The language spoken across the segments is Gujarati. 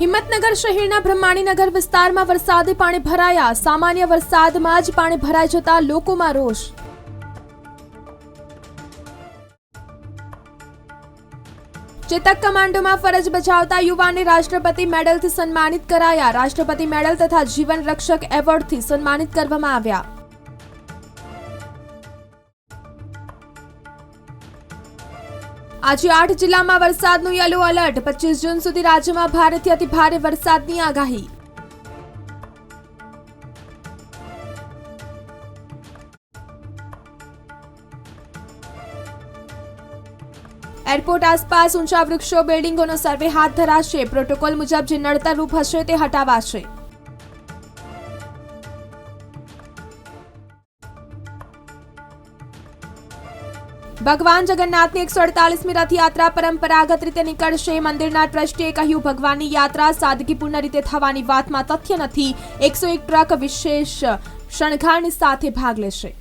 હિંમતનગર શહેરના બ્રહ્માણીનગર વિસ્તારમાં વરસાદી પાણી ભરાયા. સામાન્ય વરસાદમાં જ પાણી ભરાઈ જતા લોકોમાં રોષ. ચેતક કમાન્ડોમાં ફરજ બજાવતા યુવાનને રાષ્ટ્રપતિ મેડલથી સન્માનિત કરાયા. રાષ્ટ્રપતિ મેડલ તથા જીવન રક્ષક એવોર્ડથી સન્માનિત કરવામાં આવ્યા. આજે આઠ જિલ્લામાં વરસાદનું યલો એલર્ટ. પચીસ જૂન સુધી રાજ્યમાં ભારેથી અતિ ભારે વરસાદની આગાહી. એરપોર્ટ આસપાસ ઊંચા વૃક્ષો, બિલ્ડિંગોનો સર્વે હાથ ધરાશે. પ્રોટોકોલ મુજબ જે નડતરરૂપ હશે તે હટાવાશે. ભગવાન જગન્નાથની એકસો અડતાલીસમી રથયાત્રા પરંપરાગત રીતે નીકળશે. મંદિરના ટ્રસ્ટીએ કહ્યું, ભગવાનની યાત્રા સાદગીપૂર્ણ રીતે થવાની વાતમાં તથ્ય નથી. એકસો એક ટ્રક વિશેષ શણગારની સાથે ભાગ લેશે.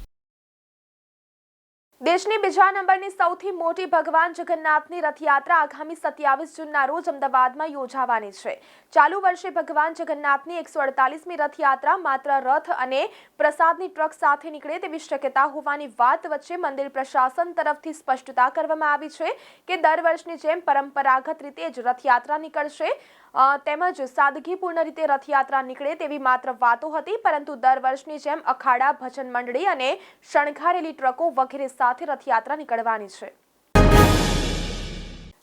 દેશની બીજા નંબરની સૌથી મોટી ભગવાન જગન્નાથની રથયાત્રા આગામી સત્યાવીસ જૂનના રોજ અમદાવાદમાં યોજાવાની છે. ચાલુ વર્ષે ભગવાન જગન્નાથની એકસો અડતાલીસમી રથયાત્રા માત્ર રથ અને પ્રસાદની ટ્રક સાથે નીકળે તેવી શક્યતા હોવાની વાત વચ્ચે મંદિર પ્રશાસન તરફથી સ્પષ્ટતા કરવામાં આવી છે કે દર વર્ષની જેમ પરંપરાગત રીતે જ રથયાત્રા નીકળશે. તેમજ સાદગીપૂર્ણ રીતે રથયાત્રા નીકળે તેવી માત્ર વાતો હતી, પરંતુ દર વર્ષની જેમ અખાડા, ભજન મંડળી અને શણગારેલી ટ્રકો વગેરે સાથે રથયાત્રા નીકળવાની છે.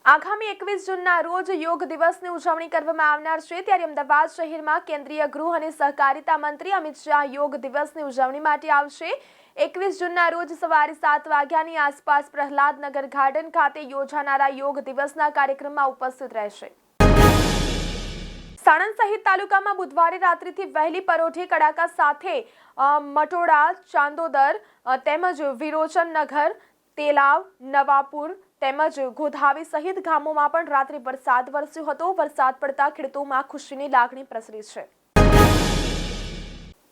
આગામી એકવીસ જૂનના રોજ યોગ દિવસની ઉજવણી કરવામાં આવનાર છે. ત્યારે અમદાવાદ શહેરમાં કેન્દ્રીય ગૃહ અને સહકારિતા મંત્રી અમિત શાહ યોગ દિવસની ઉજવણી માટે આવશે. એકવીસ જૂનના રોજ સવારે સાત વાગ્યાની આસપાસ પ્રહલાદનગર ગાર્ડન ખાતે યોજાનારા યોગ દિવસના કાર્યક્રમમાં ઉપસ્થિત રહેશે. સાણંદ સહિત તાલુકામાં બુધવારે રાત્રિથી વહેલી પરોઢી કડાકા સાથે મટોડા ચાંદોદર તેમજ વિરોચનનગર, તેલાવ, નવાપુર તેમજ ગોધાવી સહિત ગામોમાં પણ રાત્રે વરસાદ વરસ્યો હતો. વરસાદ પડતા ખેડૂતોમાં ખુશીની લાગણી પ્રસરી છે.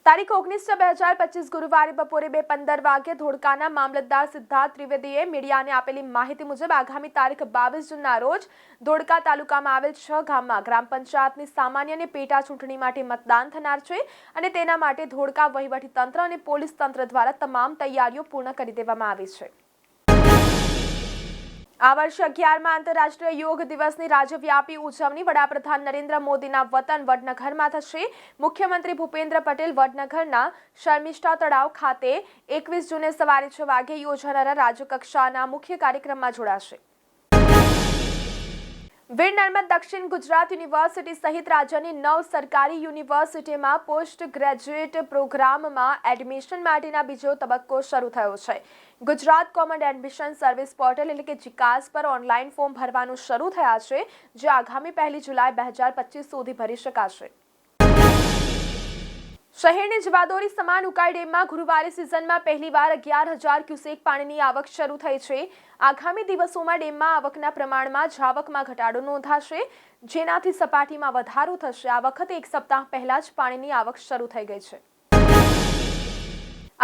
તારીખ ઓગણીસ બે હજાર પચીસ ગુરુવારે બપોરે બે પંદર વાગ્યે ધોળકાના મામલતદાર સિદ્ધાર્થ ત્રિવેદીએ મીડિયાને આપેલી માહિતી મુજબ આગામી તારીખ બાવીસ જૂનના રોજ ધોળકા તાલુકામાં આવેલ છ ગામમાં ગ્રામ પંચાયતની સામાન્ય અને પેટા ચૂંટણી માટે મતદાન થનાર છે અને તેના માટે ધોળકા વહીવટી તંત્ર અને પોલીસ તંત્ર દ્વારા તમામ તૈયારીઓ પૂર્ણ કરી દેવામાં આવી છે. આ વર્ષે અગિયારમાં આંતરરાષ્ટ્રીય યોગ દિવસની રાજ્યવ્યાપી ઉજવણી વડાપ્રધાન નરેન્દ્ર મોદીના વતન વડનગરમાં થશે. મુખ્યમંત્રી ભૂપેન્દ્ર પટેલ વડનગરના શર્મિષ્ઠા તળાવ ખાતે એકવીસ જૂને સવારે છ વાગે યોજાનારા રાજ્યકક્ષાના મુખ્ય કાર્યક્રમમાં જોડાશે. વીર નર્મદ દક્ષિણ ગુજરાત યુનિવર્સિટી સહિત રાજ્યની નવ સરકારી યુનિવર્સિટીમાં પોસ્ટ ગ્રેજ્યુએટ પ્રોગ્રામમાં એડમિશન માટેના બીજો તબક્કો શરૂ થયો છે. Gujarat common admission service portal એટલે કે જીકાસ પર ઓનલાઈન ફોર્મ ભરવાનું શરૂ થયા છે, જે આગામી પહેલી જુલાઈ બે હજાર પચીસ સુધી ભરી શકાશે. શહેરની જવાદોરી સમાન ઉકાઈ ડેમમાં ગુરુવારે સિઝનમાં પહેલીવાર અગિયાર હજાર ક્યુસેક પાણીની આવક શરૂ થઈ છે. આગામી દિવસોમાં ડેમમાં આવકના પ્રમાણમાં જાવકમાં ઘટાડો નોંધાશે, જેનાથી સપાટીમાં વધારો થશે. આ વખતે એક સપ્તાહ પહેલા જ પાણીની આવક શરૂ થઈ ગઈ છે.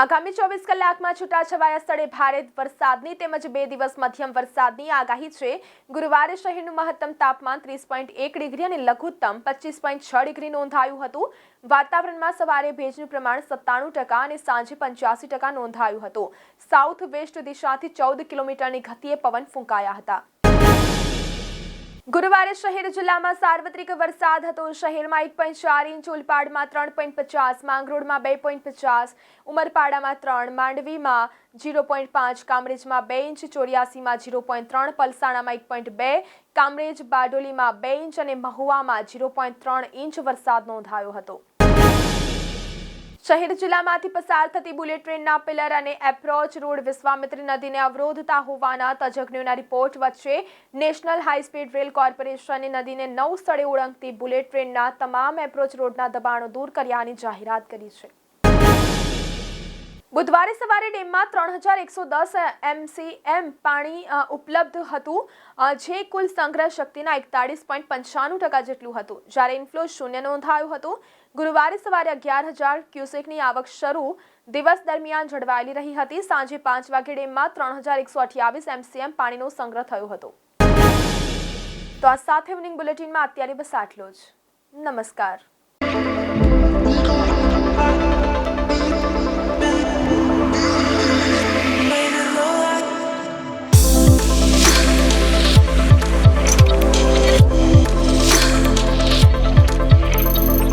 આગામી ચોવીસ કલાકમાં છૂટાછવાયા સ્થળે ભારે વરસાદની તેમજ બે દિવસ મધ્યમ વરસાદની આગાહી છે. ગુરુવારે શહેરનું મહત્તમ તાપમાન ત્રીસ પોઈન્ટ એક ડિગ્રી અને લઘુત્તમ પચીસ પોઈન્ટ છ ડિગ્રી નોંધાયું હતું. વાતાવરણમાં સવારે ભેજનું પ્રમાણ સત્તાણું ટકા અને સાંજે પંચ્યાસી ટકા નોંધાયું હતું. સાઉથ વેસ્ટ દિશાથી ચૌદ કિલોમીટરની ગતિએ પવન ફૂંકાયા હતા. ગુરુવારે શહેર જિલ્લામાં સાર્વત્રિક વરસાદ હતો. શહેરમાં એક પોઈન્ટ ચાર ઇંચ ઉલપાડમાં ત્રણ પોઈન્ટ પચાસ, માંગરોળમાં બે પોઈન્ટ પચાસ, ઉમરપાડામાં ત્રણ, માંડવીમાં જીરો પોઈન્ટ પાંચ, કામરેજમાં બે ઇંચ, ચોર્યાસીમાં જીરો પોઈન્ટ ત્રણ, પલસાણામાં એક પોઈન્ટ બે, કામરેજ બારડોલીમાં બે ઇંચ અને મહુવામાં જીરો પોઈન્ટ ત્રણ ઇંચ વરસાદ નોંધાયો હતો. શહેર જિલ્લામાંથી પસાર થતી બુલેટ ટ્રેનના પિલર અને એપ્રોચ રોડ વિશ્વામિત્રી નદીને અવરોધતા હોવાના તજજ્ઞોના રિપોર્ટ વચ્ચે નેશનલ હાઈ સ્પીડ રેલ કોર્પોરેશને નદીને નવ સ્થળે ઓળંગતી બુલેટ ટ્રેનના તમામ એપ્રોચ રોડના દબાણો દૂર કર્યાની જાહેરાત કરી છે. બુધવારે સવારે ડેમમાં ત્રણ હજાર એકસો દસ એમસીએમ પાણી ઉપલબ્ધ હતું જે કુલ સંગ્રહ શક્તિના એકતાળીસ પોઈન્ટ પંચાણું ટકા જેટલું હતું. જ્યારે ઇન્ફ્લો શૂન્ય નોંધાયું હતું. ગુરુવારે સવારે અગિયાર હજાર ક્યુસેકની આવક શરૂ દિવસ દરમિયાન જળવાયેલી રહી હતી. સાંજે પાંચ વાગે ડેમમાં ત્રણ હજાર એકસો અઠ્યાવીસ એમસીએમ પાણીનો સંગ્રહ થયો હતો. તો આ સાથે ઇવનિંગ બુલેટિનમાં અત્યારે બસ આટલો જ. નમસ્કાર.